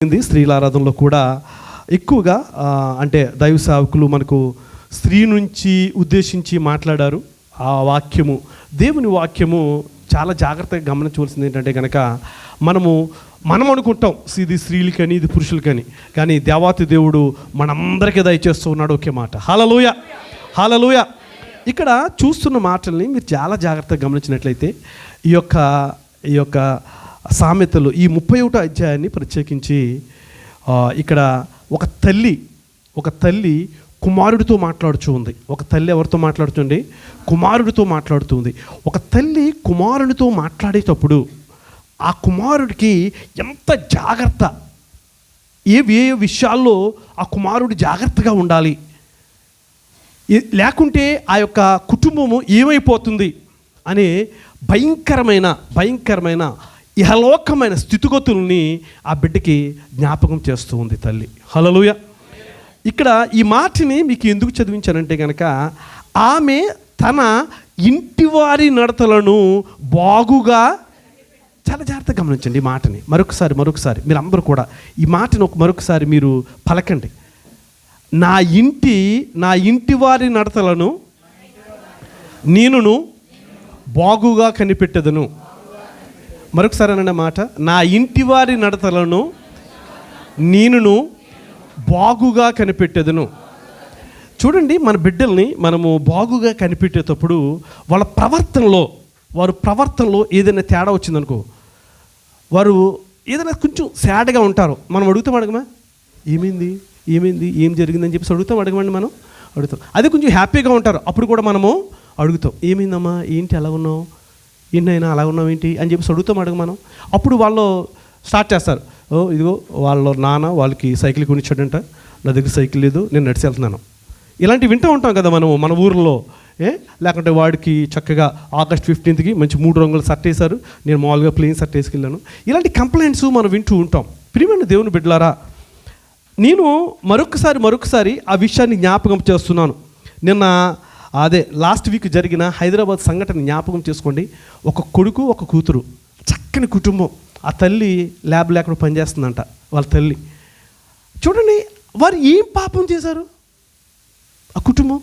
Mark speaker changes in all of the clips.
Speaker 1: జరిగింది. స్త్రీల ఆరాధనలో కూడా ఎక్కువగా అంటే దైవ సేవకులు మనకు స్త్రీ నుంచి ఉద్దేశించి మాట్లాడారు. ఆ వాక్యము దేవుని వాక్యము చాలా జాగ్రత్తగా గమనించవలసింది ఏంటంటే కనుక మనము మనం అనుకుంటాం ఇది స్త్రీలకని ఇది పురుషులకని. కానీ దేవాతి దేవుడు మనందరికీ దయచేస్తూ ఉన్నాడు ఒకే మాట. హలలోయ! హలలోయ! ఇక్కడ చూస్తున్న మాటల్ని మీరు చాలా జాగ్రత్తగా గమనించినట్లయితే ఈ యొక్క ఈ యొక్క సామెతలు ఈ ముప్పై ఒకటో అధ్యాయాన్ని ప్రత్యేకించి ఇక్కడ ఒక తల్లి ఒక తల్లి కుమారుడితో మాట్లాడుతూ ఉంది. ఒక తల్లి ఎవరితో మాట్లాడుతుంది? కుమారుడితో మాట్లాడుతుంది ఒక తల్లి కుమారుడితో మాట్లాడేటప్పుడు ఆ కుమారుడికి ఎంత జాగ్రత్త? ఏ ఏ విషయాల్లో ఆ కుమారుడు జాగ్రత్తగా ఉండాలి? లేకుంటే ఆ యొక్క కుటుంబము ఏమైపోతుంది? అనే భయంకరమైన భయంకరమైన ఇహలోకమైన స్థితిగతుల్ని ఆ బిడ్డకి జ్ఞాపకం చేస్తూ ఉంది తల్లి. హలలుయ ఇక్కడ ఈ మాటని మీకు ఎందుకు చదివించానంటే కనుక ఆమె తన ఇంటివారి నడతలను బాగుగా చాలా జాగ్రత్తగా గమనించండి ఈ మాటని. మరొకసారి మరొకసారి మీరు అందరూ కూడా ఈ మాటను ఒక మరొకసారి మీరు పలకండి. నా ఇంటి నా ఇంటి వారి నడతలను నేనును బాగుగా కనిపెట్టెదను. మరొకసారి అన్న మాట నా ఇంటి వారి నడతలను నేనును బాగుగా కనిపెట్టెదను. చూడండి మన బిడ్డల్ని మనము బాగుగా కనిపెట్టేటప్పుడు వాళ్ళ ప్రవర్తనలో వారు ప్రవర్తనలో ఏదైనా తేడా వచ్చిందనుకో వారు ఏదైనా కొంచెం సాడ్గా ఉంటారు. మనం అడుగుతాం అడగమా? ఏమైంది? ఏమైంది? ఏం జరిగిందని చెప్పేసి అడుగుతాం అడగమండి మనం? అడుగుతాం. అదే కొంచెం హ్యాపీగా ఉంటారు. అప్పుడు కూడా మనము అడుగుతాం. ఏమైందమ్మా? ఏంటి ఎలా ఉన్నావు? ఎన్నైనా అలా ఉన్నావు ఏంటి అని చెప్పేసి అడుగుతాం అడుగు మనం. అప్పుడు వాళ్ళు స్టార్ట్ చేస్తారు. ఓ ఇదిగో వాళ్ళ నాన్న వాళ్ళకి సైకిల్ కొనిచ్చాడంట. నా దగ్గర సైకిల్ లేదు నేను నడిచి వెళ్తున్నాను. ఇలాంటివి వింటూ ఉంటాం కదా మనము మన ఊర్లో. ఏ లేకుంటే వాడికి చక్కగా ఆగస్ట్ ఫిఫ్టీన్త్కి మంచి మూడు రంగులు షర్ట్ వేశారు. నేను మామూలుగా ప్లెయిన్ షర్ట్ వేసుకెళ్ళాను. ఇలాంటి కంప్లైంట్స్ మనం వింటూ ఉంటాం. ప్రియమైన దేవుని బిడ్డలారా నేను మరొకసారి మరొకసారి ఆ విషయాన్ని జ్ఞాపకం చేస్తున్నాను. నిన్న అదే లాస్ట్ వీక్ జరిగిన హైదరాబాద్ సంఘటన జ్ఞాపకం చేసుకోండి. ఒక కొడుకు ఒక కూతురు చక్కని కుటుంబం. ఆ తల్లి ల్యాబ్ లేకుండా పనిచేస్తుందంట వాళ్ళ తల్లి. చూడండి వారు ఏం పాపం చేశారు? ఆ కుటుంబం.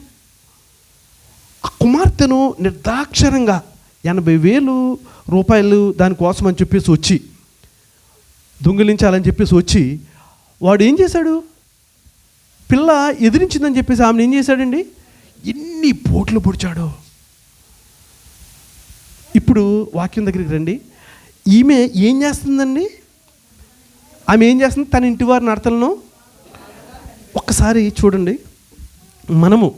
Speaker 1: ఆ కుమార్తెను నిర్దాక్షరంగా ఎనభై వేలు రూపాయలు దానికోసం అని చెప్పేసి వచ్చి దొంగిలించాలని చెప్పేసి వచ్చి వాడు ఏం చేశాడు? పిల్ల ఎదిరించిందని చెప్పేసి ఆమెను ఏం చేశాడండి? ఎన్ని పోట్లు పొడిచాడో. ఇప్పుడు వాక్యం దగ్గరికి రండి. ఈమె ఏం చేస్తుందండి? ఆమె ఏం చేస్తుంది? తన ఇంటి వారి నడతలను ఒక్కసారి చూడండి. మనము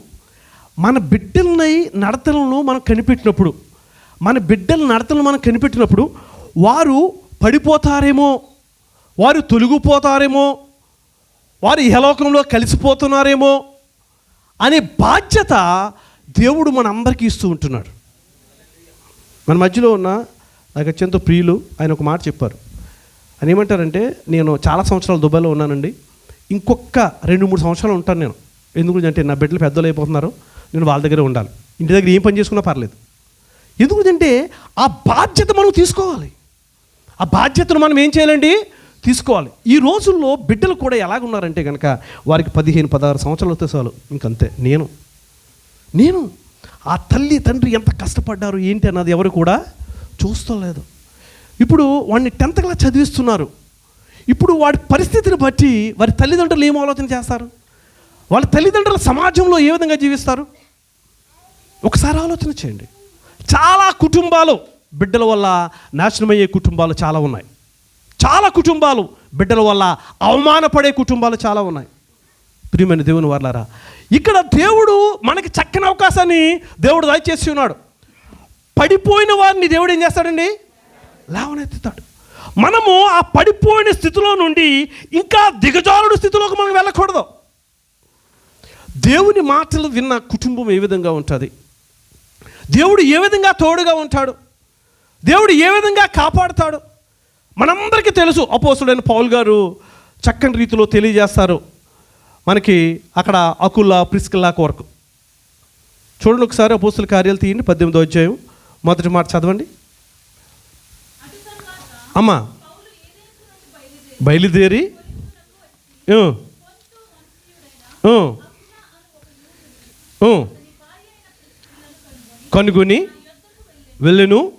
Speaker 1: మన బిడ్డలని నడతలను మనం కనిపెట్టినప్పుడు మన బిడ్డల నడతలను మనం కనిపెట్టినప్పుడు వారు పడిపోతారేమో వారు తొలగిపోతారేమో వారు ఇహలోకంలో కలిసిపోతున్నారేమో అనే బాధ్యత దేవుడు మన అందరికీ ఇస్తూ ఉంటున్నాడు. మన మధ్యలో ఉన్న నాకు అత్యంత ప్రియులు ఆయన ఒక మాట చెప్పారు. ఆయన ఏమంటారంటే నేను చాలా సంవత్సరాలు దుబాయ్లో ఉన్నానండి. ఇంకొక రెండు మూడు సంవత్సరాలు ఉంటాను నేను. ఎందుకు అంటే నా బిడ్డలు పెద్దలు అయిపోతున్నారు. నేను వాళ్ళ దగ్గరే ఉండాలి. ఇంటి దగ్గర ఏం పని చేసుకున్నా పర్లేదు. ఎందుకంటే ఆ బాధ్యత మనం తీసుకోవాలి. ఆ బాధ్యతను మనం ఏం చేయాలండి? తీసుకోవాలి. ఈ రోజుల్లో బిడ్డలు కూడా ఎలాగున్నారంటే కనుక వారికి పదిహేను పదహారు సంవత్సరాలు వస్తే చాలు. ఇంకంతే. నేను. నేను. ఆ తల్లి తండ్రి ఎంత కష్టపడ్డారు ఏంటి అన్నది ఎవరు కూడా చూస్తలేదు ఇప్పుడు వాడిని టెన్త్ క్లాస్ చదివిస్తున్నారు. ఇప్పుడు వాడి పరిస్థితిని బట్టి వారి తల్లిదండ్రులు ఏం ఆలోచన చేస్తారు? వాళ్ళ తల్లిదండ్రుల సమాజంలో ఏ విధంగా జీవిస్తారు? ఒకసారి ఆలోచన చేయండి. చాలా కుటుంబాలు బిడ్డల వల్ల నాశనమయ్యే కుటుంబాలు చాలా ఉన్నాయి. చాలా కుటుంబాలు బిడ్డల వల్ల అవమానపడే కుటుంబాలు చాలా ఉన్నాయి. ప్రియమైన దేవుని వర్లారా ఇక్కడ దేవుడు మనకి చక్కని అవకాశాన్ని దేవుడు దయచేసి ఉన్నాడు. పడిపోయిన వారిని దేవుడు ఏం చేస్తాడండి? లేవనెత్తుతాడు. మనము ఆ పడిపోయిన స్థితిలో నుండి ఇంకా దిగజారుడు స్థితిలోకి మనం వెళ్ళకూడదు. దేవుని మాటలు విన్న కుటుంబం ఏ విధంగా ఉంటుంది? దేవుడు ఏ విధంగా తోడుగా ఉంటాడు? దేవుడు ఏ విధంగా కాపాడుతాడు? మనందరికీ తెలుసు అపోసుడైన పౌల్ గారు చక్కని రీతిలో తెలియజేస్తారు మనకి అక్కడ అకుల్లా ప్రిస్కిల్లా కొరకు. చూడండి ఒకసారి అపోస్తుల కార్యాలు తీయండి పద్దెనిమిదో అధ్యాయం. మొదటి మాట చదవండి. అమ్మా. బయలుదేరి. కనుగొని వెళ్ళెను.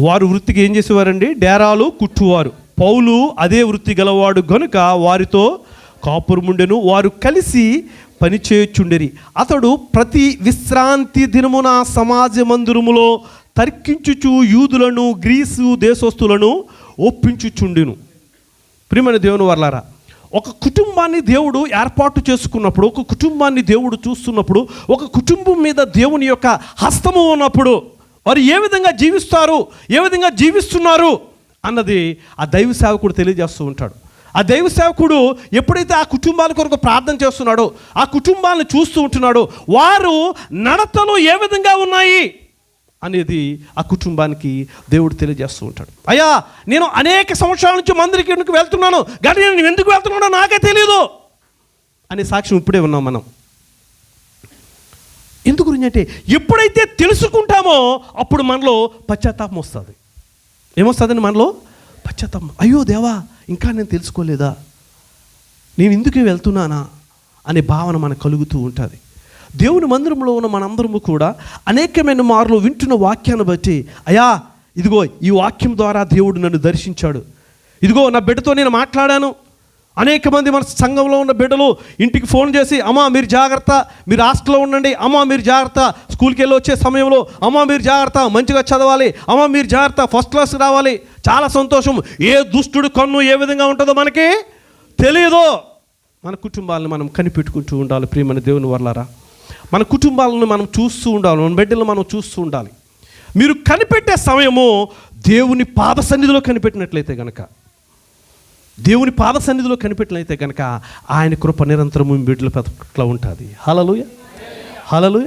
Speaker 1: వారు వృత్తికి ఏం చేసేవారండి? డేరాలు కుట్టువారు. పౌలు అదే వృత్తి గలవాడు గనుక వారితో కాపురముండెను వారు కలిసి పనిచేయుచుండెరి అతడు ప్రతి విశ్రాంతి దినమున సమాజ మందిరములో తర్కించుచు యూదులను గ్రీసు దేశస్థులను ఒప్పించుచుండెను. ప్రియమైన దేవుని వర్లారా ఒక కుటుంబాన్ని దేవుడు ఏర్పాటు చేసుకున్నప్పుడు ఒక కుటుంబాన్ని దేవుడు చూస్తున్నప్పుడు ఒక కుటుంబం మీద దేవుని యొక్క హస్తము ఉన్నప్పుడు వారు ఏ విధంగా జీవిస్తారు ఏ విధంగా జీవిస్తున్నారు అన్నది ఆ దైవ సేవకుడు తెలియజేస్తూ ఉంటాడు. ఆ దైవ సేవకుడు ఎప్పుడైతే ఆ కుటుంబాల కొరకు ప్రార్థన చేస్తున్నాడో ఆ కుటుంబాలను చూస్తూ ఉంటున్నాడో వారు నడతలు ఏ విధంగా ఉన్నాయి? అనేది ఆ కుటుంబానికి దేవుడు తెలియజేస్తూ ఉంటాడు. అయ్యా నేను అనేక సంవత్సరాల నుంచి మందిరికి ఎందుకు వెళ్తున్నాను? కానీ నేను ఎందుకు వెళ్తున్నానో నాకే తెలియదు అనే సాక్ష్యం ఇప్పుడే ఉన్నాం మనం. ఎందుకు గురించి అంటే ఎప్పుడైతే తెలుసుకుంటామో అప్పుడు మనలో పశ్చాత్తాపం వస్తుంది. ఏమొస్తుందండి మనలో? పశ్చాత్తాపం. అయ్యో దేవా ఇంకా నేను తెలుసుకోలేదా? నేను ఎందుకు వెళ్తున్నానా? అనే భావన మనకు కలుగుతూ ఉంటుంది. దేవుని మందిరంలో ఉన్న మనందరము కూడా అనేకమైన మార్లు వింటున్న వాక్యాన్ని బట్టి అయా ఇదిగో ఈ వాక్యం ద్వారా దేవుడు నన్ను దర్శించాడు. ఇదిగో నా బిడ్డతో నేను మాట్లాడాను. అనేక మంది మన సంఘంలో ఉన్న బిడ్డలు ఇంటికి ఫోన్ చేసి అమ్మా మీరు జాగ్రత్త మీరు హాస్టల్లో ఉండండి. అమ్మా మీరు జాగ్రత్త స్కూల్కి వెళ్ళి వచ్చే సమయంలో అమ్మా మీరు జాగ్రత్త మంచిగా చదవాలి. అమ్మా మీరు జాగ్రత్త ఫస్ట్ క్లాస్ రావాలి. చాలా సంతోషం. ఏ దుష్టుడు కన్ను ఏ విధంగా ఉంటుందో మనకి తెలియదు మన కుటుంబాలను మనం కనిపెట్టుకుంటూ ఉండాలి ప్రియమైన దేవుని వర్లారా. మన కుటుంబాలను మనం చూస్తూ ఉండాలి మన బిడ్డలను మనం చూస్తూ ఉండాలి. మీరు కనిపెట్టే సమయము దేవుని పాద సన్నిధిలో కనిపెట్టినట్లయితే కనుక దేవుని పాద సన్నిధిలో కనిపెట్టినట్లయితే కనుక ఆయన కృప నిరంతరము బిడ్డల పట్ల ఉంటుంది. హలలుయ హలలుయ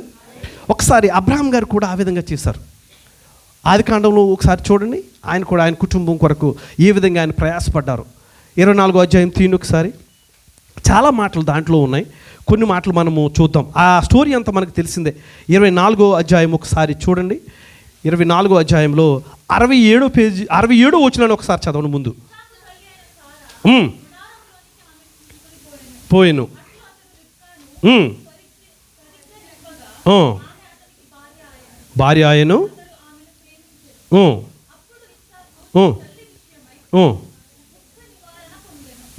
Speaker 1: ఒకసారి అబ్రహాం గారు కూడా ఆ విధంగా చేశారు. ఆది కాండంలో ఒకసారి చూడండి. ఆయన కూడా ఆయన కుటుంబం కొరకు ఏ విధంగా ఆయన ప్రయాసపడ్డారు. ఇరవై నాలుగో అధ్యాయం తీను ఒకసారి. చాలా మాటలు దాంట్లో ఉన్నాయి. కొన్ని మాటలు మనము చూద్దాం. ఆ స్టోరీ అంతా మనకు తెలిసిందే. ఇరవై నాలుగో అధ్యాయం ఒకసారి చూడండి. ఇరవై నాలుగో అధ్యాయంలో అరవై ఏడో పేజీ అరవై ఏడో వచ్చినాను ఒకసారి చదవండి ముందు. పోయాను. భార్య ఆయను.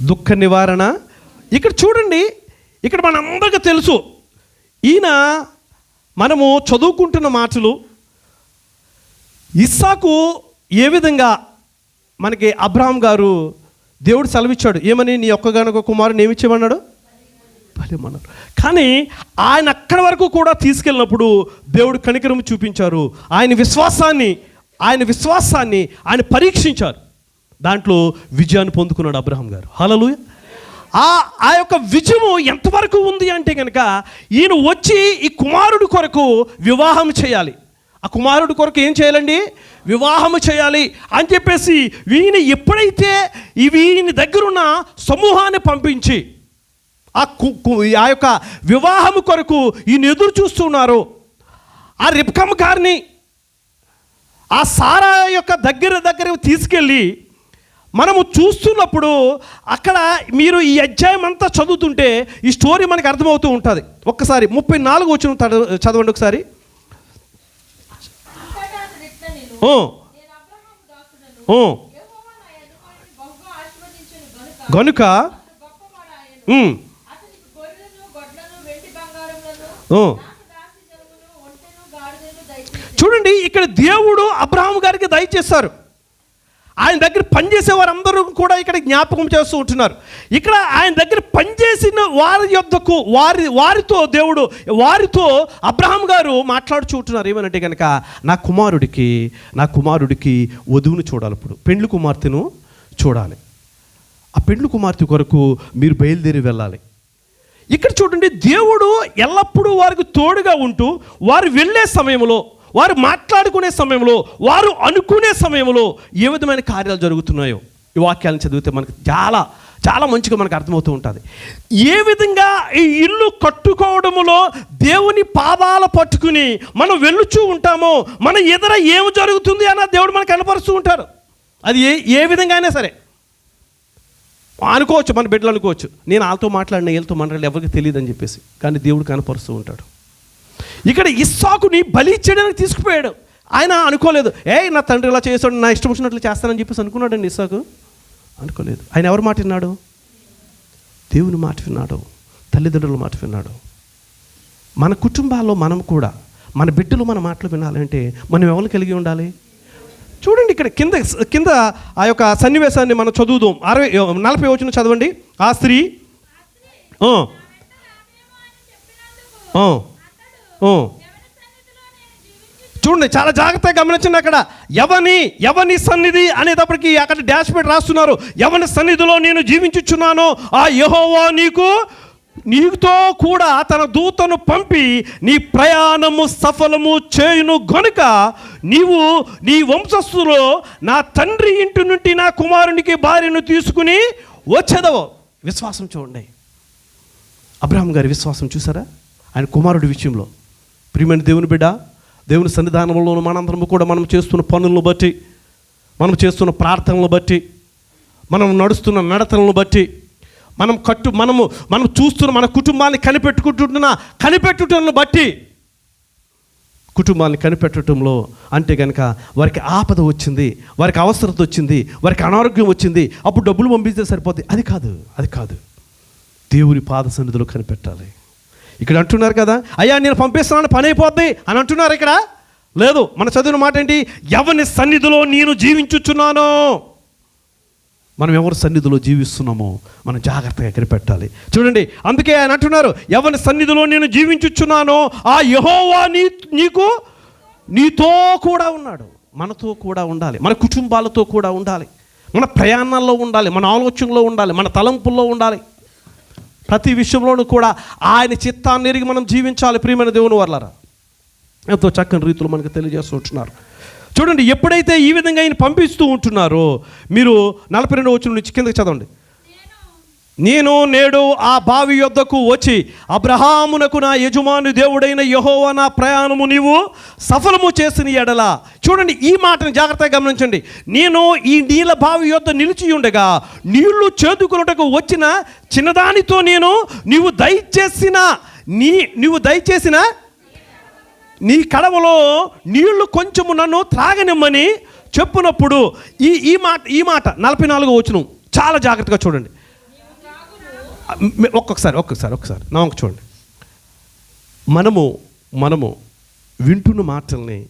Speaker 1: దుఃఖ నివారణ. ఇక్కడ చూడండి ఇక్కడ మనందరికీ తెలుసు. ఈయన మనము చదువుకుంటున్న మాటలు ఇస్సాకు ఏ విధంగా మనకి అబ్రాహం గారు దేవుడు సెలవిచ్చాడు. ఏమని? నీ ఒక్కగానొక కుమారుని ఏమిచ్చేమన్నాడు ఫలిమన్నారు కానీ ఆయన అక్కడి వరకు కూడా తీసుకెళ్ళినప్పుడు దేవుడు కనికరం చూపించారు. ఆయన విశ్వాసాన్ని ఆయన విశ్వాసాన్ని ఆయన పరీక్షించారు. దాంట్లో విజయాన్ని పొందుకున్నాడు అబ్రహం గారు. హలలు ఆ ఆ యొక్క విజయము ఎంతవరకు ఉంది అంటే కనుక ఈయన వచ్చి ఈ కుమారుడు కొరకు వివాహం చేయాలి. ఆ కుమారుడి కొరకు ఏం చేయాలండి? వివాహము చేయాలి అని చెప్పేసి వీని ఎప్పుడైతే ఈ వీని దగ్గరున్న సమూహాన్ని పంపించి ఆ కు- కు- ఆ యొక్క వివాహము కొరకు ఈయన ఎదురు చూస్తున్నారు. ఆ రిప్కమ్ గారిని ఆ సారా యొక్క దగ్గర దగ్గర తీసుకెళ్ళి మనము చూస్తున్నప్పుడు అక్కడ మీరు ఈ అధ్యాయం అంతా చదువుతుంటే ఈ స్టోరీ మనకు అర్థమవుతూ ఉంటుంది. ఒక్కసారి ముప్పై నాలుగు వచ్చిన చదవండి ఒకసారి.
Speaker 2: గనుక.
Speaker 1: చూడండి ఇక్కడ దేవుడు అబ్రహాం గారికి దయచేశారు ఆయన దగ్గర పనిచేసే వారందరూ కూడా ఇక్కడ జ్ఞాపకం చేస్తూ ఉంటున్నారు. ఇక్కడ ఆయన దగ్గర పనిచేసిన వారి యొద్దకు వారి వారితో దేవుడు వారితో అబ్రహాం గారు మాట్లాడుచూ ఉంటున్నారు. ఏమనంటే కనుక నా కుమారుడికి నా కుమారుడికి వధువును చూడాలి ఇప్పుడు. పెండ్లి కుమార్తెను చూడాలి. ఆ పెండ్లి కుమార్తె కొరకు మీరు బయలుదేరి వెళ్ళాలి. ఇక్కడ చూడండి దేవుడు ఎల్లప్పుడూ వారికి తోడుగా ఉంటూ వారు వెళ్ళే సమయంలో వారు మాట్లాడుకునే సమయంలో వారు అనుకునే సమయంలో ఏ విధమైన కార్యాలు జరుగుతున్నాయో ఈ వాక్యాలను చదివితే మనకు చాలా చాలా మంచిగా మనకు అర్థమవుతూ ఉంటుంది. ఏ విధంగా ఈ ఇల్లు కట్టుకోవడములో దేవుని పాదాల పట్టుకుని మనం వెళ్ళుచూ ఉంటామో మన ఎదుర ఏమి జరుగుతుంది అన్న దేవుడు మనకు కనపరుస్తూ ఉంటారు. అది ఏ ఏ విధంగా అయినా సరే. అనుకోవచ్చు మన బిడ్డలు అనుకోవచ్చు నేను వాళ్ళతో మాట్లాడిన వీళ్ళతో మనల్ని ఎవరికి తెలియదు అని చెప్పేసి కానీ దేవుడు కనపరుస్తూ ఉంటాడు. ఇక్కడ ఇస్సాకుని బలి ఇచ్చేయడానికి తీసుకుపోయాడు. ఆయన అనుకోలేదు ఏ నా తండ్రి ఇలా చేస్తాడు నా ఇష్టం వచ్చినట్లు చేస్తానని చెప్పేసి అనుకున్నాడండి ఇస్సాకు. అనుకోలేదు. ఆయన ఎవరు మాట విన్నాడు? దేవుని మాట విన్నాడు తల్లిదండ్రుల మాట విన్నాడు. మన కుటుంబాల్లో మనం కూడా మన బిడ్డలు మన మాటలు వినాలంటే మనం ఎవరు కలిగి ఉండాలి? చూడండి ఇక్కడ కింద కింద ఆ యొక్క సన్నివేశాన్ని మనం చదువుదాం. అరవై నలభై వచ్చిన చదవండి. ఆ స్త్రీ చూడండి చాలా జాగ్రత్తగా గమనించండి అక్కడ. ఎవని ఎవని సన్నిధి అనేటప్పటికి అక్కడ డాష్ పెట్టి రాస్తున్నారు. ఎవని సన్నిధిలో నేను జీవించుచున్నానో ఆ యహోవా నీకు నీతో కూడా తన దూతను పంపి నీ ప్రయాణము సఫలము చేయును గనుక నీవు నీ వంశస్థులో నా తండ్రి ఇంటి నుండి నా కుమారునికి భార్యను తీసుకుని వచ్చేదవో. విశ్వాసం చూడండి. అబ్రహం గారి విశ్వాసం చూసారా? ఆయన కుమారుడి విషయంలో. ప్రియమైన దేవుని బిడ్డ దేవుని సన్నిధానంలో మనందరము కూడా మనం చేస్తున్న పనులను బట్టి మనం చేస్తున్న ప్రార్థనలను బట్టి మనం నడుస్తున్న నడతలను బట్టి మనం కట్టు మనము మనం చూస్తున్న మన కుటుంబాన్ని కనిపెట్టుకుంటున్న కనిపెట్టుటను బట్టి కుటుంబాన్ని కనిపెట్టడంలో అంటే కనుక వారికి ఆపద వచ్చింది వారికి అవసరత వచ్చింది వారికి అనారోగ్యం వచ్చింది అప్పుడు డబ్బులు పంపిస్తే సరిపోతుంది అది కాదు అది కాదు. దేవుని పాద సన్నిధిలో కనిపెట్టాలి. ఇక్కడ అంటున్నారు కదా అయ్యా నేను పంపిస్తున్నాను పని అయిపోద్ది అని అంటున్నారు ఇక్కడ. లేదు మన చదివిన మాట ఏంటి? ఎవరి సన్నిధిలో నేను జీవించుచున్నాను. మనం ఎవరి సన్నిధిలో జీవిస్తున్నామో మనం జాగ్రత్తగా కనిపెట్టాలి చూడండి అందుకే ఆయన అంటున్నారు ఎవరి సన్నిధిలో నేను జీవించుచున్నానో ఆ యహోవా నీ నీకు నీతో కూడా ఉన్నాడు. మనతో కూడా ఉండాలి. మన కుటుంబాలతో కూడా ఉండాలి. మన ప్రయాణాల్లో ఉండాలి. మన ఆలోచనలో ఉండాలి. మన తలంపుల్లో ఉండాలి. ప్రతి విషయంలోనూ కూడా ఆయన చిత్తాన్ని ఎరిగి మనం జీవించాలి ప్రియమైన దేవుని వర్లరా. ఎంతో చక్కని రీతిలో మనకు తెలియజేస్తూ ఉంటున్నారు. చూడండి ఎప్పుడైతే ఈ విధంగా ఆయన పంపిస్తూ ఉంటున్నారో మీరు నలభై రెండు వచ్చిన నుంచి కిందకి చదవండి. నేను నేడు ఆ బావి యొద్దకు వచ్చి అబ్రహామునకు నా యజమాని దేవుడైన యహోవా నా ప్రయాణము నీవు సఫలము చేసిన ఎడల. చూడండి ఈ మాటను జాగ్రత్తగా గమనించండి. నేను ఈ నీళ్ళ బావి యొద్ద నిలిచి ఉండగా నీళ్ళు చేదుకొనుటకు వచ్చిన చిన్నదానితో నేను నీవు దయచేసిన నీ నువ్వు దయచేసిన నీ కడవలో నీళ్ళు కొంచెము నన్ను త్రాగనిమ్మని చెప్పునప్పుడు ఈ ఈ మాట ఈ మాట నలభై నాలుగో వచ్చిన చాలా జాగ్రత్తగా చూడండి. ఒక్కొక్కసారి ఒక్కొక్కసారి ఒక్కసారి నా ఒక చూడండి. మనము మనము వింటున్న మాటల్ని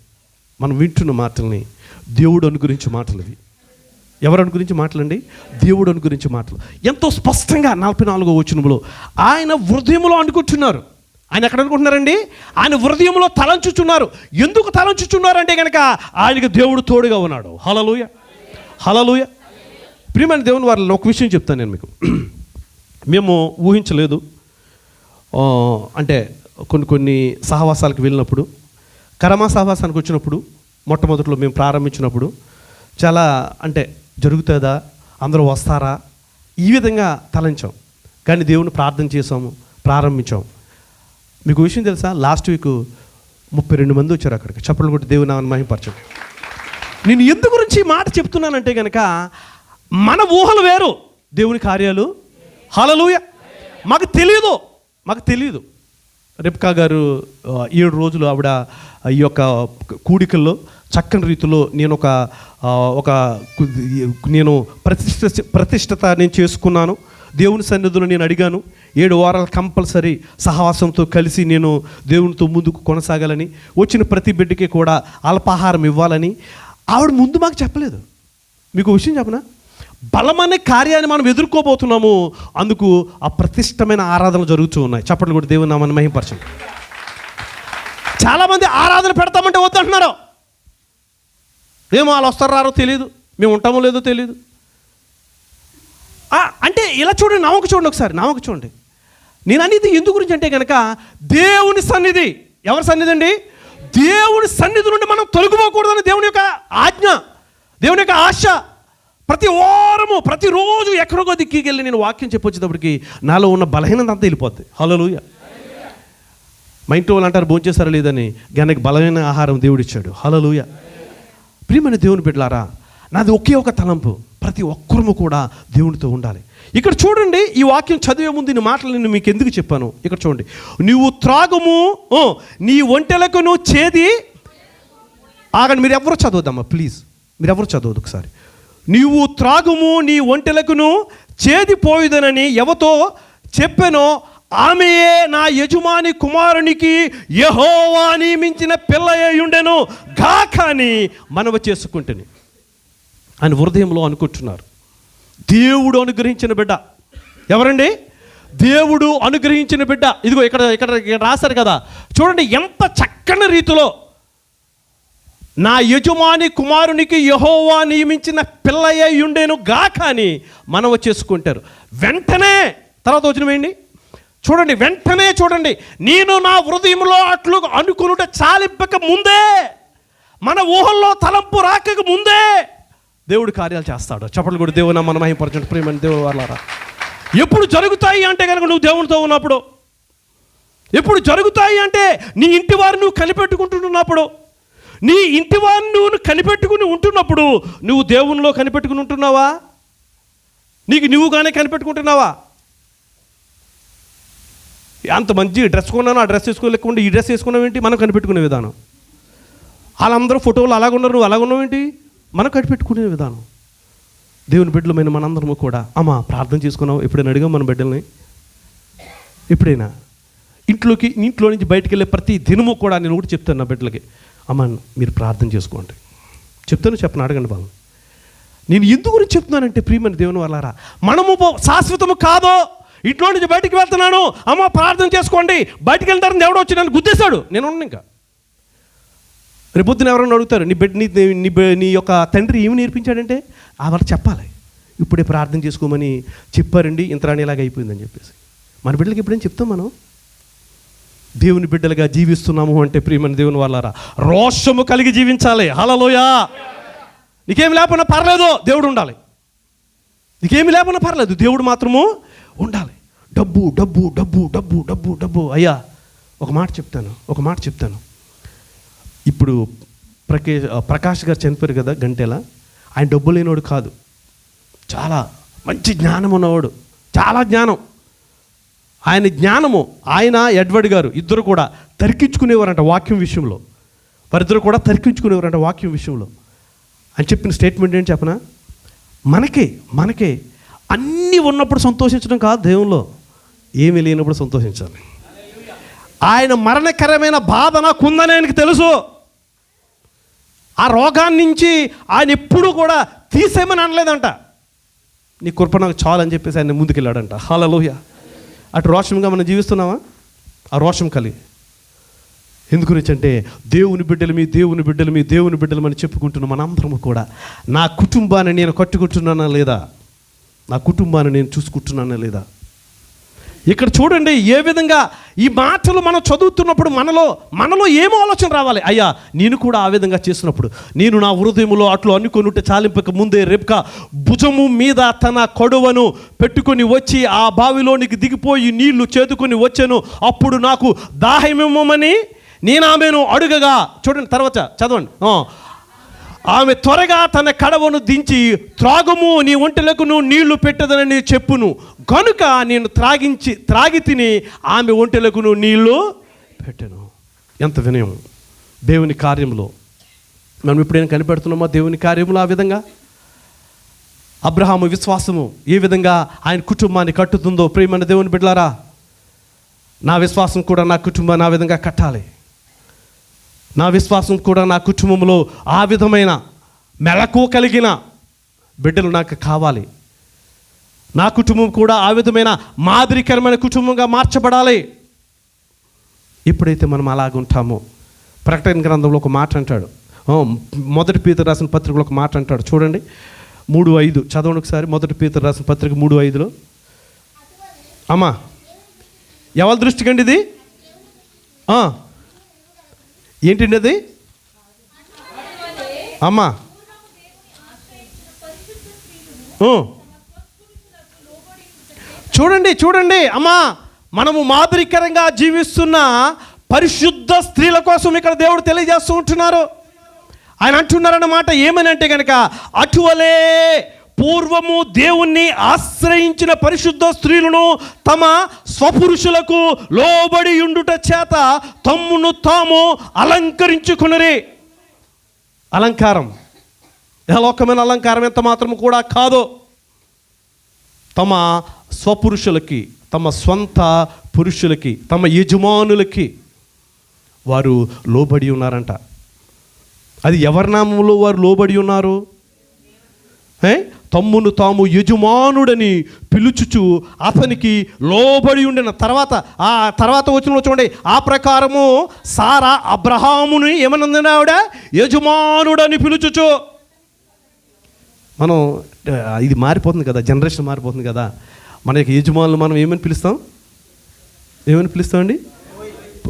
Speaker 1: మనం వింటున్న మాటల్ని దేవుడు అనుగురించి మాటలు ఇవి. ఎవరు అనుగురించి మాటలండి? దేవుడు అనుగురించి మాటలు. ఎంతో స్పష్టంగా నలభై నాలుగో వచనంలో ఆయన హృదయంలో అనుకుంటున్నారు ఆయన ఎక్కడ అనుకుంటున్నారండి? ఆయన హృదయంలో తలంచుచున్నారు. ఎందుకు తలంచుచున్నారంటే కనుక ఆయనకి దేవుడు తోడుగా ఉన్నాడు. హలలుయ హలలుయ ప్రియమైన దేవుని వారిలో ఒక విషయం చెప్తాను నేను మీకు. మేము ఊహించలేదు. అంటే కొన్ని కొన్ని సహవాసాలకు వెళ్ళినప్పుడు కరమా సహవాసానికి వచ్చినప్పుడు మొట్టమొదటిలో మేము ప్రారంభించినప్పుడు చాలా అంటే జరుగుతుందా అందరూ వస్తారా ఈ విధంగా తలంచాం. కానీ దేవుని ప్రార్థన చేసాము ప్రారంభించాం. మీకు విషయం తెలుసా? లాస్ట్ వీక్ ముప్పై రెండు మంది వచ్చారు అక్కడికి. చప్పట్లు కొట్టి దేవుని నామని మహింపరచండి. నేను ఎందు గురించి మాట చెప్తున్నానంటే కనుక మన ఊహలు వేరు. దేవుని కార్యాలు హలలుయ. మాకు తెలియదు మాకు తెలియదు రిప్కా గారు ఏడు రోజులు ఆవిడ ఈ యొక్క కూడికల్లో చక్కని రీతిలో నేను ఒక ఒక నేను ప్రతిష్ట ప్రతిష్టత నేను చేసుకున్నాను. దేవుని సన్నిధిలో నేను అడిగాను. ఏడు వారాలు కంపల్సరీ సహవాసంతో కలిసి నేను దేవునితో ముందుకు కొనసాగాలని వచ్చిన ప్రతి బిడ్డకి కూడా అల్పాహారం ఇవ్వాలని. ఆవిడ ముందు మాకు చెప్పలేదు. మీకు విషయం చెప్పనా? బలమనే కార్యాన్ని మనం ఎదుర్కోబోతున్నాము. అందుకు ఆ ప్రతిష్టమైన ఆరాధనలు జరుగుతూ ఉన్నాయి. చప్పట్లు కూడా దేవుని నామని మహింపరచండి. చాలామంది ఆరాధన పెడతామంటే వద్దంటున్నారు. ఏమో వాళ్ళు వస్తారో రారో తెలియదు మేము ఉంటామో లేదో తెలియదు అంటే ఇలా చూడండి నామకు చూడండి ఒకసారి నామకు చూడండి. నేను అనేది ఎందు గురించి అంటే కనుక దేవుని సన్నిధి ఎవరి సన్నిధి అండి? దేవుని సన్నిధి నుండి మనం తొలగిపోకూడదని దేవుని యొక్క ఆజ్ఞ దేవుని యొక్క ఆశ ప్రతి వారము ప్రతిరోజు ఎక్కడికో దిక్కి వెళ్ళి నేను వాక్యం చెప్పొచ్చేటప్పటికి నాలో ఉన్న బలహీనత అంతా వెళ్ళిపోద్ది. హలోలుయ మా ఇంటి వాళ్ళు అంటారు భోంచేశారా లేదని? గనకి బలమైన ఆహారం దేవుడిచ్చాడు హలోలుయ ప్రియమైన దేవుని బిడ్డలారా నాది ఒకే ఒక తలంపు. ప్రతి ఒక్కరము కూడా దేవునితో ఉండాలి. ఇక్కడ చూడండి ఈ వాక్యం చదివే ముందు నీ మాటలు నేను మీకు ఎందుకు చెప్పాను? ఇక్కడ చూడండి. నువ్వు త్రాగము నీ ఒంటెలకు నువ్వు చేది ఆగండి. మీరు ఎవరు చదవద్దమ్మా ప్లీజ్ మీరు ఎవరు చదవద్దు ఒకసారి. నీవు త్రాగుము నీ ఒంటెలకును చేదిపోయుదనని ఎవతో చెప్పెనో ఆమెయే నా యజమాని కుమారునికి యహోవా నియమించిన పిల్లయ్యుండెను. ఉండెను గాకని మనవ చేసుకుంటుని ఆయన హృదయంలో అనుకుంటున్నారు. దేవుడు అనుగ్రహించిన బిడ్డ. ఎవరండి? దేవుడు అనుగ్రహించిన బిడ్డ. ఇదిగో ఇక్కడ ఇక్కడ రాశారు కదా. చూడండి ఎంత చక్కని రీతిలో నా యజమాని కుమారునికి యహోవా నియమించిన పిల్లయ్య ఉండేను గాక అని మనవ చేసుకుంటారు. వెంటనే తర్వాత వచ్చినవేండి చూడండి వెంటనే చూడండి. నేను నా హృదయంలో అట్లు అనుకునుట చాలింపక ముందే మన ఊహల్లో తలంపు రాకక ముందే దేవుడు కార్యాలు చేస్తాడు. చప్పట్లు కూడా దేవుడు మన మహింపరచండి. ప్రియమైన దేవుడు వాళ్ళారా ఎప్పుడు జరుగుతాయి అంటే కనుక నువ్వు దేవునితో ఉన్నప్పుడు ఎప్పుడు జరుగుతాయి అంటే నీ ఇంటి వారు నువ్వు కనిపెట్టుకుంటున్నప్పుడు నీ ఇంటివాన్ని నువ్వు కనిపెట్టుకుని ఉంటున్నప్పుడు నువ్వు దేవునిలో కనిపెట్టుకుని ఉంటున్నావా? నీకు నువ్వుగానే కనిపెట్టుకుంటున్నావా? అంత మంచి డ్రెస్ కొన్నాను ఆ డ్రెస్ వేసుకోలేకుండా ఈ డ్రెస్ వేసుకున్నావు ఏంటి? మనం కనిపెట్టుకునే విధానం. వాళ్ళందరూ ఫోటోలు అలాగున్నారు నువ్వు అలాగున్నావు ఏంటి? మనం కనిపెట్టుకునే విధానం. దేవుని బిడ్డలమైన మనందరము కూడా అమ్మా ప్రార్థన చేసుకున్నావు ఎప్పుడైనా అడిగాం మన బిడ్డల్ని? ఎప్పుడైనా? ఇంట్లోకి ఇంట్లో నుంచి బయటికి వెళ్ళే ప్రతి దినము కూడా నేను ఒకటి చెప్తాను నా బిడ్డలకి. అమ్మ మీరు ప్రార్థన చేసుకోండి. చెప్తాను చెప్పను అడగండి బాబు. నేను ఎందుకు గురించి చెప్తున్నానంటే ప్రియమని దేవుని వాళ్ళారా మనము శాశ్వతము కాదో. ఇంట్లో నుంచి బయటికి వెళ్తున్నాను. అమ్మ ప్రార్థన చేసుకోండి. బయటికి వెళ్తారని దేవుడు వచ్చి నన్ను గుద్దేశాడు? నేను ఉన్నాను ఇంకా. రేపొద్దున ఎవరైనా అడుగుతారు నీ బిడ్డ నీ నీ నీ యొక్క తండ్రి ఏమి నేర్పించాడంటే ఆ వాళ్ళు చెప్పాలి. ఇప్పుడే ప్రార్థన చేసుకోమని చెప్పారండి. ఇంతరాని ఇలాగ అయిపోయిందని చెప్పేసి. మన బిడ్డలకి ఎప్పుడైనా చెప్తాం మనం? దేవుని బిడ్డలుగా జీవిస్తున్నాము అంటే ప్రియమైన దేవుని వాళ్ళారా రోషము కలిగి జీవించాలి. హలలోయా నీకేమి లేకపోయినా పర్లేదు దేవుడు ఉండాలి. నీకేమి లేకపోయినా పర్లేదు దేవుడు మాత్రము ఉండాలి. డబ్బు డబ్బు డబ్బు డబ్బు డబ్బు డబ్బు. అయ్యా ఒక మాట చెప్తాను ఒక మాట చెప్తాను. ఇప్పుడు ప్రకే ప్రకాష్ గారు చనిపోయారు కదా గంటేలా. ఆయన డబ్బు లేనివాడు కాదు. చాలా మంచి జ్ఞానం ఉన్నవాడు చాలా జ్ఞానం. ఆయన జ్ఞానము ఆయన ఎడ్వర్డ్ గారు ఇద్దరు కూడా తర్కించుకునేవారంట వాక్యం విషయంలో. వారిద్దరు కూడా తర్కించుకునేవారంట వాక్యం విషయంలో. అని చెప్పిన స్టేట్మెంట్ ఏంటి చెప్పనా? మనకే మనకే. అన్నీ ఉన్నప్పుడు సంతోషించడం కాదు దేవుల్లో. ఏమీ లేనప్పుడు సంతోషించాలి. ఆయన మరణకరమైన బాధ నాకుందని ఆయనకి తెలుసు. ఆ రోగాన్ని నుంచి ఆయన ఎప్పుడూ కూడా తీసేయమని అనలేదంట. నీ కృప నాకు చాలు అని చెప్పేసి ఆయన ముందుకెళ్ళాడంట. హాలలోయ అటు రోషంగా మనం జీవిస్తున్నావా? ఆ రోషం కలిగి. ఎందు గురించి అంటే దేవుని బిడ్డలు మీ దేవుని బిడ్డలు మీ దేవుని బిడ్డలు అని చెప్పుకుంటున్న మనందరము కూడా నా కుటుంబాన్ని నేను కట్టుకుంటున్నానా లేదా? నా కుటుంబాన్ని నేను చూసుకుంటున్నానా లేదా? ఇక్కడ చూడండి ఏ విధంగా ఈ మాటలు మనం చదువుతున్నప్పుడు మనలో మనలో ఏమో ఆలోచన రావాలి. అయ్యా నేను కూడా ఆ విధంగా చేసినప్పుడు నేను నా హృదయంలో అట్లు అనుకొనుంటే చాలింపక ముందే రేపుక భుజము మీద తన కొడవను పెట్టుకొని వచ్చి ఆ బావిలోనికి దిగిపోయి నీళ్ళు చేదుకొని వచ్చాను. అప్పుడు నాకు దాహమిమ్మని నేను ఆమెను అడుగగా చూడండి తర్వాత చదవండి. ఆమె త్వరగా తన కడవను దించి త్రాగుము నీ ఒంటెలకు నువ్వు నీళ్ళు పెట్టదనని చెప్పును. కనుక నేను త్రాగించి త్రాగి తిని ఆమె ఒంటెలకు నువ్వు నీళ్ళు పెట్టాను. ఎంత వినయం. దేవుని కార్యంలో మనం ఎప్పుడైనా కనిపెడుతున్నామా దేవుని కార్యములో ఆ విధంగా? అబ్రహాము విశ్వాసము ఏ విధంగా ఆయన కుటుంబాన్ని కట్టుతుందో ప్రియమైన దేవుని బిడ్డలారా? నా విశ్వాసం కూడా నా కుటుంబాన్ని ఆ విధంగా కట్టాలి. నా విశ్వాసం కూడా నా కుటుంబంలో ఆ విధమైన మెలకు కలిగిన బిడ్డలు నాకు కావాలి. నా కుటుంబం కూడా ఆ విధమైన మాదిరికరమైన కుటుంబంగా మార్చబడాలి. ఎప్పుడైతే మనం అలాగుంటామో ప్రకటన గ్రంథంలో ఒక మాట అంటాడు. మొదటి పీత రాసిన పత్రికలో ఒక మాట అంటాడు. చూడండి. మూడు ఐదు. చదవండి ఒకసారి. మొదటి పీత రాసిన పత్రిక మూడు ఐదులో. అమ్మా ఎవరి దృష్టికండి ఇది? ఏంటండి అది? అమ్మా. చూడండి చూడండి. అమ్మా మనము మాదిరికరంగా జీవిస్తున్న పరిశుద్ధ స్త్రీల కోసం ఇక్కడ దేవుడు తెలియజేస్తూ ఉంటున్నారు. ఆయన అంటున్నారన్నమాట ఏమని అంటే కనుక అటువలే పూర్వము దేవుణ్ణి ఆశ్రయించిన పరిశుద్ధ స్త్రీలను తమ స్వపురుషులకు లోబడి ఉండుట చేత తమ్మును తాము అలంకరించుకునరి. అలంకారం. లోకమైన అలంకారం ఎంత మాత్రం కూడా కాదు. తమ స్వపురుషులకి తమ స్వంత పురుషులకి తమ యజమానులకి వారు లోబడి ఉన్నారంట. అది ఎవరి నామంలో వారు లోబడి ఉన్నారు? ఏ? తమ్మును తాము యజమానుడని పిలుచుచు అతనికి లోబడి ఉండిన తర్వాత ఆ తర్వాత వచ్చిన చూడండి ఆ ప్రకారము సారా అబ్రహాముని ఏమన్నది ఆవిడ? యజమానుడని పిలుచుచు. మనం ఇది మారిపోతుంది కదా జనరేషన్ మారిపోతుంది కదా. మన యొక్క యజమానులు మనం ఏమని పిలుస్తాం? ఏమని పిలుస్తామండి?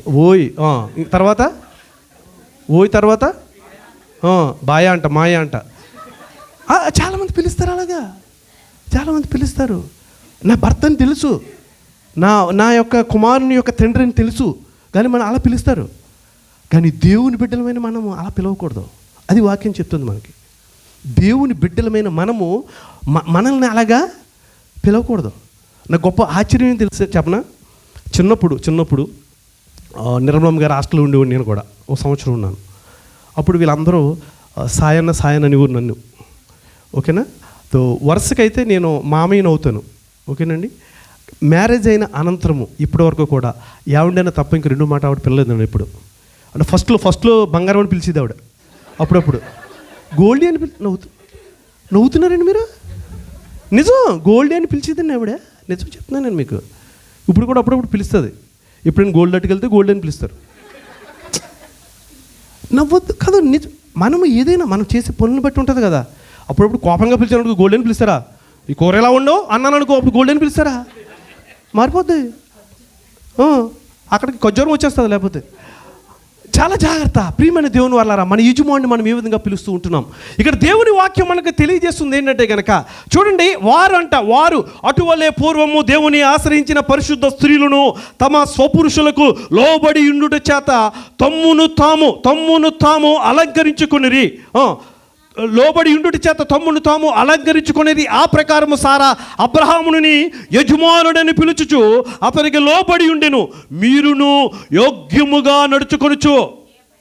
Speaker 1: ఓయ్ తర్వాత? ఓయ్ తర్వాత? బాయ అంట మాయ అంట. చాలామంది పిలుస్తారు అలాగా. చాలామంది పిలుస్తారు. నా భర్తని తెలుసు. నా నా యొక్క కుమారుని యొక్క తండ్రిని తెలుసు. కానీ మనం అలా పిలుస్తారు. కానీ దేవుని బిడ్డలమైన మనము అలా పిలవకూడదు. అది వాక్యం చెప్తుంది మనకి. దేవుని బిడ్డలమైన మనము మనల్ని అలాగా పిలవకూడదు. నాకు గొప్ప ఆశ్చర్యం ఏం తెలుసు చెప్పనా? చిన్నప్పుడు చిన్నప్పుడు నిర్మలం నిర్మలమ్మ గారు హాస్టల్లో ఉండేవాడిని నేను కూడా. ఒక సంవత్సరం ఉన్నాను. అప్పుడు వీళ్ళందరూ సాయన్న సాయన్న అని ఊరు నన్ను. ఓకేనా? తో వరుసకైతే నేను మామయ్యను అవుతాను. ఓకేనండి? మ్యారేజ్ అయిన అనంతరము ఇప్పటి వరకు కూడా యావిడైనా తప్ప ఇంక రెండు మాట ఆవిడ పిల్లలేదు ఇప్పుడు అంటే ఫస్ట్లో ఫస్ట్లో బంగారం అని పిలిచేది ఆవిడ. అప్పుడప్పుడు. గోల్డీ అని పిలి నవ్వుతు నవ్వుతున్నారండి మీరు? నిజం గోల్డ్ అని పిలిచేదండి ఆవిడ. నిజం చెప్తున్నాను నేను మీకు. ఇప్పుడు కూడా అప్పుడప్పుడు పిలుస్తుంది. ఎప్పుడైనా గోల్డ్ అట్టుకెళ్తే గోల్డ్ అని పిలుస్తారు. నవ్వద్దు. కాదు నిజం మనము ఏదైనా మనం చేసే పనులు బట్టి ఉంటుంది కదా. అప్పుడప్పుడు కోపంగా పిలిచారు అని పిలుస్తారా? ఈ కూర ఎలా ఉండవు అన్నాను అనుకో అప్పుడు అని పిలుస్తారా? మారిపోద్ది. అక్కడికి ఖజ్జూరం వచ్చేస్తుంది లేకపోతే. చాలా జాగ్రత్త. ప్రియమైన దేవుని వాళ్ళారా మన యజమాని మనం ఏ విధంగా పిలుస్తూ ఉంటున్నాం? ఇక్కడ దేవుని వాక్యం మనకు తెలియజేస్తుంది ఏంటంటే కనుక చూడండి వారు అంట వారు అటువలే పూర్వము దేవుని ఆశ్రయించిన పరిశుద్ధ స్త్రీలను తమ స్వపురుషులకు లోబడి ఉండుట చేత తమ్మును తాము తమ్మును తాము అలంకరించుకుని లోబడి ఉండుటి చేత తమ్మును తాము అలంకరించుకునేది ఆ ప్రకారము సారా. అబ్రహాముని యజమానుడని పిలుచుచు అతనికి లోబడి ఉండెను. మీరును యోగ్యముగా నడుచుకొనుచు.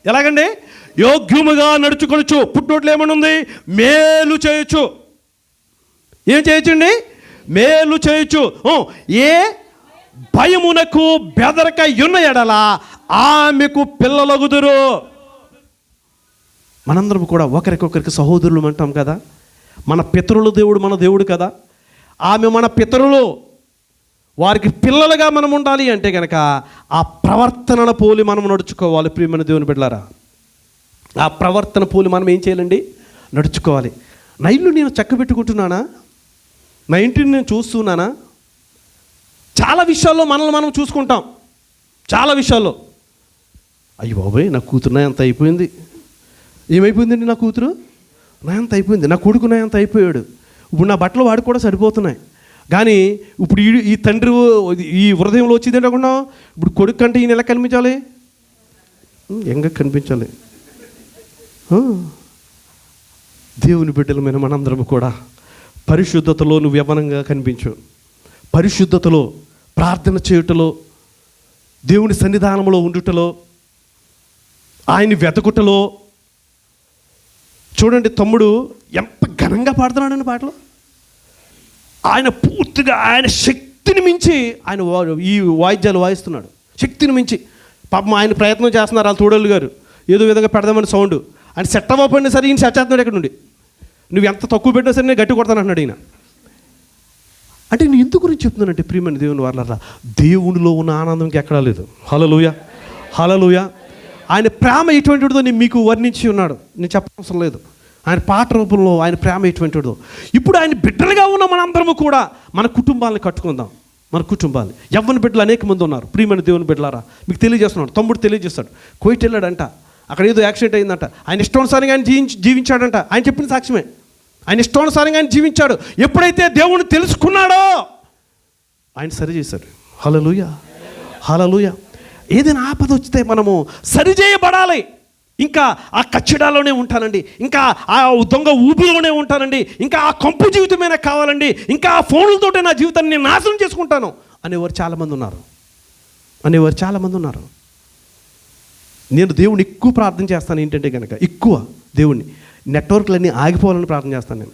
Speaker 1: ఎలాగండి? యోగ్యముగా నడుచుకొనుచు. పుట్టినోట్లు ఏమనుంది? మేలు చేయొచ్చు ఏం చేయొచ్చండి మేలు చేయొచ్చు ఏ భయమునకు బెదరక ఉన్న ఎడల ఆమెకు పిల్లలగుదురు. మనందరం కూడా ఒకరికొకరికి సహోదరులు అంటాం కదా. మన పితరుల దేవుడు మన దేవుడు కదా. ఆమె మన పితరులు. వారికి పిల్లలుగా మనం ఉండాలి అంటే కనుక ఆ ప్రవర్తనల పోలి మనం నడుచుకోవాలి ప్రియమైన దేవుని బిడ్డలారా. ఆ ప్రవర్తన పోలి మనం ఏం చేయాలండి? నడుచుకోవాలి. నా ఇల్లు నేను చక్క పెట్టుకుంటున్నానా నా ఇంటిని నేను చూస్తున్నానా? చాలా విషయాల్లో మనల్ని మనం చూసుకుంటాం. చాలా విషయాల్లో. అయ్యి బాబోయ్ నా కూతురు అంత ఎంత అయిపోయింది. ఏమైపోయిందండి నా కూతురు? నా అయిపోయింది. నా కొడుకు నా అయిపోయాడు. ఇప్పుడు నా బట్టలు వాడు కూడా సరిపోతున్నాయి. కానీ ఇప్పుడు ఈ ఈ తండ్రి ఈ హృదయంలో వచ్చింది ఏంటకుండా ఇప్పుడు కొడుకు కంటే ఈయన ఎలా కనిపించాలి? ఎంగ కనిపించాలి. దేవుని బిడ్డలమైన మనందరం కూడా పరిశుద్ధతలో నువ్వు యవనంగా కనిపించు. పరిశుద్ధతలో ప్రార్థన చేయుటలో దేవుని సన్నిధానంలో ఉండుటలో ఆయన్ని వెతకుటలో చూడండి తమ్ముడు ఎంత ఘనంగా పాడుతున్నాడని పాటలు. ఆయన పూర్తిగా ఆయన శక్తిని మించి ఆయన వా- ఈ వాయిద్యాలు వాయిస్తున్నాడు. శక్తిని మించి. పాపం ఆయన ప్రయత్నం చేస్తున్నారు వాళ్ళ తోడలు గారు. ఏదో విధంగా పెడదామని సౌండ్. ఆయన సెట్ అవ్వకపోయినా సరే ఈయన సెట్ చేస్తున్నాడు ఇక్కడ నుండి నువ్వు ఎంత తక్కువ పెట్టినా సరే నేను గట్టి కొడతాను అంటున్నాడు ఈయన. అంటే నేను ఎందుకు గురించి చెప్తున్నానంటే ప్రియమైన దేవుని వాళ్ళరా దేవునిలో ఉన్న ఆనందంకి ఎక్కడా లేదు. హలలుయ హలలుయ ఆయన ప్రేమ ఎటువంటిదో నేను మీకు వర్ణించి ఉన్నాడు. నేను చెప్పనవసరం లేదు. ఆయన పాట రూపంలో ఆయన ప్రేమ ఎటువంటిదో. ఇప్పుడు ఆయన బిడ్డలుగా ఉన్న మనందరము కూడా మన కుటుంబాలను కట్టుకుందాం. మన కుటుంబాలు. యవ్వని బిడ్డలు అనేక మంది ఉన్నారు. ప్రియమైన దేవుని బిడ్డలారా మీకు తెలియజేస్తున్నాడు. తమ్ముడు తెలియజేస్తాడు. కోయిట్ వెళ్ళాడంట. అక్కడ ఏదో యాక్సిడెంట్ అయిందంట. ఆయన ఇష్టానుసారంగా ఆయన జీవించి జీవించాడంట. ఆయన చెప్పిన సాక్ష్యమే. ఆయన ఇష్టానుసారంగా ఆయన జీవించాడు. ఎప్పుడైతే దేవుణ్ణి తెలుసుకున్నాడో ఆయన సరి చేశాడు. హలలుయ హలలుయ ఏదైనా ఆపద వచ్చితే మనము సరిచేయబడాలి. ఇంకా ఆ కచ్చడాలోనే ఉంటానండి. ఇంకా ఆ దొంగ ఊపిలోనే ఉంటానండి. ఇంకా ఆ కంపు జీవితమైన కావాలండి. ఇంకా ఆ ఫోన్లతోటే నా జీవితాన్ని నేను నాశనం చేసుకుంటాను అనేవారు చాలామంది ఉన్నారు. అనేవారు చాలామంది ఉన్నారు. నేను దేవుని ఎక్కువ ప్రార్థన చేస్తాను ఏంటంటే కనుక ఎక్కువ దేవుణ్ణి. నెట్వర్క్లన్నీ ఆగిపోవాలని ప్రార్థన చేస్తాను నేను.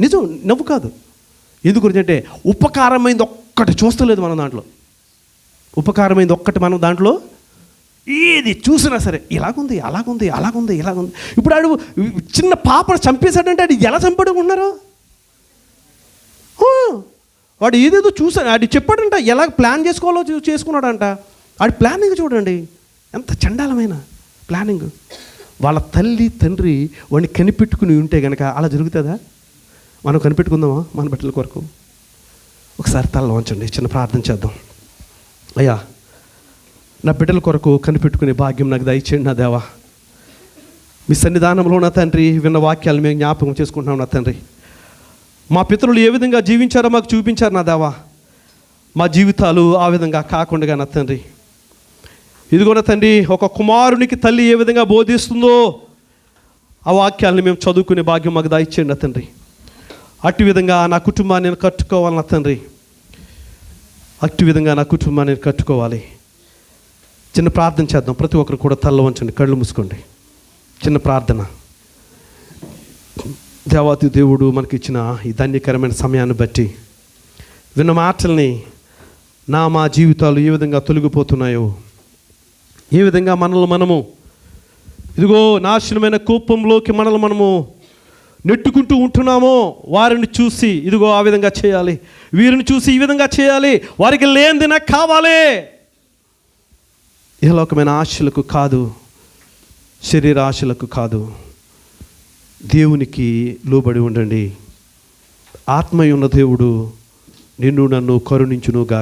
Speaker 1: నిజం నవ్వు కాదు. ఎందుకు అంటే ఉపకారమైంది ఒక్కటి చూస్తలేదు మనం దాంట్లో. ఉపకారమైంది ఒక్కటి మనం దాంట్లో ఏది చూసినా సరే ఇలాగుంది అలాగుంది అలాగుంది ఇలాగుంది. ఇప్పుడు ఆడు చిన్న పాపను చంపేశాడంటే అది ఎలా చంపడుకుంటున్నారు? వాడు ఏదేదో చూసాడు ఆడు చెప్పాడంట ఎలా ప్లాన్ చేసుకోవాలో చూ- చేసుకున్నాడంట. ఆడి ప్లానింగ్ చూడండి ఎంత చండాలమైన ప్లానింగ్. వాళ్ళ తల్లి తండ్రి వాడిని కనిపెట్టుకుని ఉంటే కనుక అలా జరుగుతుందా? మనం కనిపెట్టుకుందామా మన బట్టల కొరకు? ఒకసారి తల ఉంచండి చిన్న ప్రార్థన చేద్దాం. అయ్యా నా బిడ్డల కొరకు కనిపెట్టుకునే భాగ్యం నాకు దయచేయండి నా దేవా. మీ సన్నిధానంలో నా తండ్రి విన్న వాక్యాలు మేము జ్ఞాపకం చేసుకుంటున్నాం నా తండ్రి. మా పితరులు ఏ విధంగా జీవించారో మాకు చూపించారు నా దేవా. మా జీవితాలు ఆ విధంగా కాకుండా నా తండ్రి. ఇదిగో నా తండ్రి ఒక కుమారునికి తల్లి ఏ విధంగా బోధిస్తుందో ఆ వాక్యాలను మేము చదువుకునే భాగ్యం మాకు దయచేయండి నా తండ్రి. అట్టి విధంగా నా కుటుంబాన్ని నేను కట్టుకోవాలి నా తండ్రి. అట్టి విధంగా నా కుటుంబాన్ని కట్టుకోవాలి. చిన్న ప్రార్థన చేద్దాం. ప్రతి ఒక్కరు కూడా తల్ల వంచండి. కళ్ళు మూసుకోండి. చిన్న ప్రార్థన. దేవాతి దేవుడు మనకి ఇచ్చిన ఈ ధన్యకరమైన సమయాన్ని బట్టి విన్న మాటల్ని నా మా జీవితాలు ఏ విధంగా తొలగిపోతున్నాయో ఏ విధంగా మనల్ని మనము ఇదిగో నాశనమైన కూపంలోకి మనల్ని మనము నెట్టుకుంటూ ఉంటున్నామో వారిని చూసి ఇదిగో ఆ విధంగా చేయాలి. వీరిని చూసి ఈ విధంగా చేయాలి. వారికి లేనిది నాకు కావాలి ఇహలోకమైన ఆశలకు కాదు శరీర ఆశలకు కాదు. దేవునికి లోబడి ఉండండి. ఆత్మయున్న దేవుడు నిన్ను నన్ను కరుణించునుగా